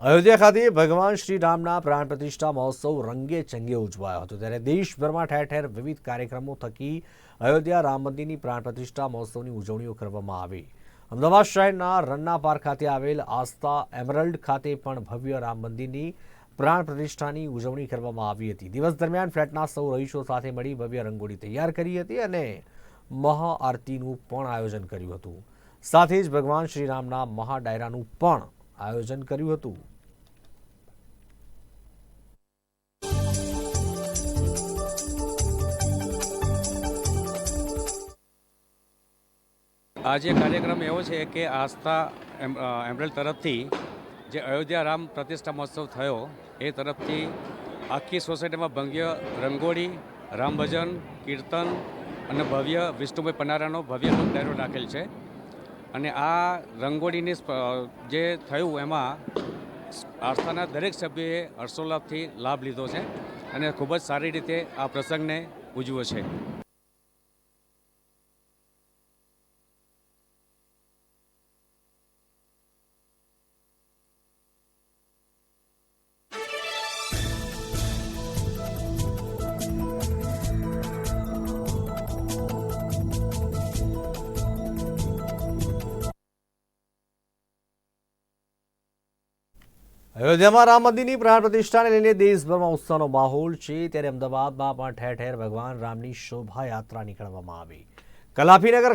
અયોધ્યા ખાતે ભગવાન શ્રી રામના પ્રાણ પ્રતિષ્ઠા મહોત્સવ રંગે ચંગે ઉજવાયો હતો. ત્યારે દેશભરમાં ઠેર ઠેર વિવિધ કાર્યક્રમો થકી અયોધ્યા રામ મંદિરની પ્રાણ પ્રતિષ્ઠા મહોત્સવની ઉજવણીઓ કરવામાં આવી. અમદાવાદ શહેરના રન્ના પાર્ક ખાતે આવેલ આસ્થા એમરલ્ડ ખાતે પણ ભવ્ય રામ મંદિરની પ્રાણ પ્રતિષ્ઠાની ઉજવણી કરવામાં આવી હતી. દિવસ દરમિયાન ફ્લેટના સૌ રહીશો સાથે મળી ભવ્ય રંગોળી તૈયાર કરી હતી અને મહાઆરતીનું પણ આયોજન કર્યું હતું. સાથે જ ભગવાન શ્રીરામના મહાડાયરાનું પણ આયોજન કર્યું હતું. આજે કાર્યક્રમ એવો છે કે આસ્થા એમરેલ તરફથી જે અયોધ્યા રામ પ્રતિષ્ઠા મહોત્સવ થયો, એ તરફથી આખી સોસાયટીમાં ભવ્ય રંગોળી, રામ ભજન, કીર્તન અને ભવ્ય વિષ્ણુભાઈ પનારાનો ભવ્ય ડાયરો રાખેલ છે. અને આ રંગોળીની જે થયું એમાં આસ્થાના દરેક સભ્યએ હર્ષોલ્લાભથી લાભ લીધો છે અને ખૂબ જ સારી રીતે આ પ્રસંગને ઉજવ્યો છે. અયોધ્યામાં રામ મંદિરની પ્રાણ પ્રતિષ્ઠાને લઈને દેશભરમાં ઉત્સાહનો માહોલ છે, ત્યારે અમદાવાદમાં પણ ઠેર ઠેર ભગવાન રામની શોભાયાત્રા નીકળવામાં આવી. કલાપીનગર